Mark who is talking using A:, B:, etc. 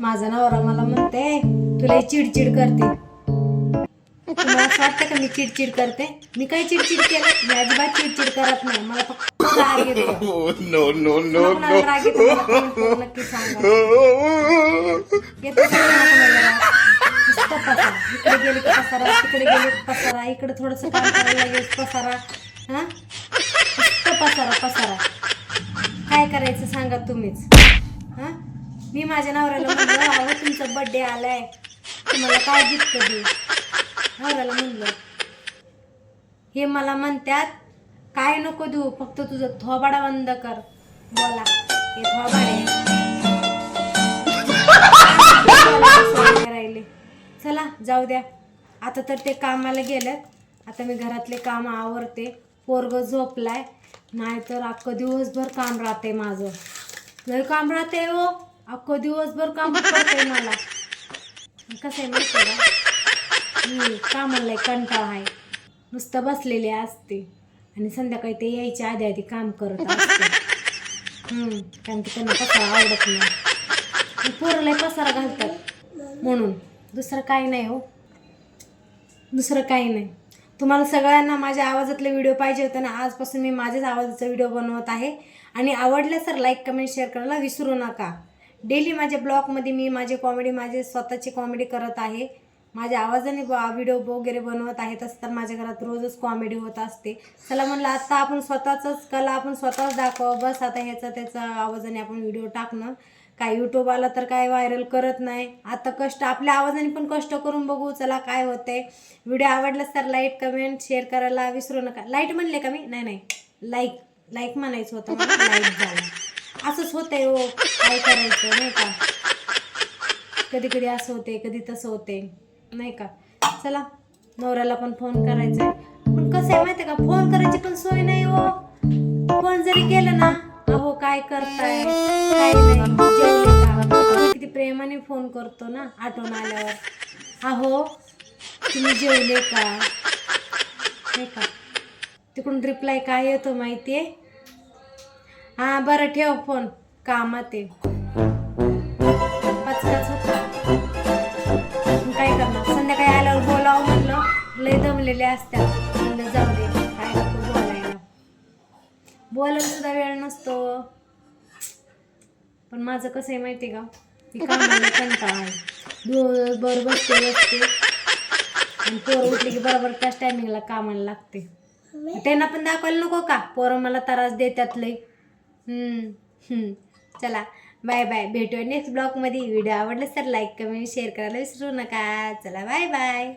A: माझा नवरा मला म्हणते तुला चिडचिड करते. तुम्हाला असं वाटतं का मी चिडचिड करते? मी काय चिडचिड केलं? मी अजिबात चिडचिड करत नाही. मला फक्त राग येतो.
B: No, no,
A: कोणाला कोणाला राग येतो नक्की सांगा. इकडे गेले पसारा? तिकडे गेले पसारा? इकडे थोडस काम करायला लागेल पसारा? हा? पसारा पसारा. काय करायचं सांगा तुम्हीच. मी माझ्या नवऱ्याला म्हणलं अहो तुमचा बर्थडे आलाय. तुम्हाला काय गिफ्ट देऊ नवऱ्याला म्हणलं हे मला म्हणतात काय नको देऊ फक्त तुझं थोबाडा बंद कर. बोला हे थोबाडे. राहिले. चला जाऊ द्या. आता तर ते कामाला गेलं आता मी घरातले काम आवरते. पोरग झोपलाय. नाहीतर अख्खं दिवसभर काम राहते माझं. लय काम राहते हो. अख्खं दिवसभर काम करते मला. कसं आहे माहिती आहे का? म्हणलंय कामाला कंटाळा आहे. नुसतं बसलेले असते. आणि संध्याकाळी ते यायच्या आधी आधी काम करत असते. हम्म, कारण की त्यांना पसारा आवडत नाही. आणि पसारा घालतात. म्हणून दुसरं काही नाही हो. दुसरं काही नाही. तुम्हाला सगळ्यांना माझ्या आवाजातले व्हिडिओ पाहिजे होते ना आजपासून मी माझ्याच आवाजाचा व्हिडिओ बनवत आहे. आणि आवडल्यास तर लाईक कमेंट शेअर करायला विसरू नका. डेली माझ्या ब्लॉगमध्ये मी माझे कॉमेडी माझे स्वतःची कॉमेडी करत आहे. माझ्या आवाजाने व्हिडिओ वगैरे बनवत आहे तसं तर माझ्या घरात रोजच कॉमेडी होत असते. चला म्हणलं आता आपण स्वतःच कला आपण स्वतःच दाखवा बस आता ह्याचा त्याचा आवाजाने आपण व्हिडिओ टाकणं. काय यूट्यूब आला तर काय व्हायरल करत नाही. आता कष्ट आपल्या आवाजाने पण कष्ट करून बघू. चला काय होतंय. व्हिडिओ आवडलाच तर लाईक कमेंट शेअर करायला विसरू नका. लाइट म्हणले का मी? नाही नाही. लाईक लाईक म्हणायचं होतं मला. लाईक झालं. असंच होतंय हो काय करायचं नाही का? कधी कधी असं होते कधी तसं होते नाही का? चला नवऱ्याला पण फोन करायचा आहे पण कसं आहे माहिती का फोन करायची पण सोय नाही हो. फोन जरी केलं ना अहो काय करताय? काय नाही. का किती प्रेमाने फोन करतो ना आठवण आल्यावर. अहो तुम्ही जेवले का? नाही का? तिकडून रिप्लाय काय येतो माहिती आहे हा बरं ठेव फोन. कामात आहे. पचकाच होता. काय करणार? संध्याकाळी आल्यावर बोलावं म्हणलं. लय दमलेले असतात म्हणलं जाऊ दे काय नको बोलायला. बोलायला सुद्धा वेळ नसतो. पण माझं कसं आहे माहिती आहे का? मी कामाला कंटाळा आहे. दिवसभर बसते बसते. आणि पोरं उठली की बरोबर त्याच टायमिंगला कामाला लागते. त्यांना पण दाखवायला नको का? पोरं मला त्रास देतात लई हम्म, हम्म. चला बाय बाय. भेटूया नेक्स्ट ब्लॉगमध्ये व्हिडिओ आवडला तर लाईक कमेंट शेअर करायला विसरू नका. चला बाय बाय.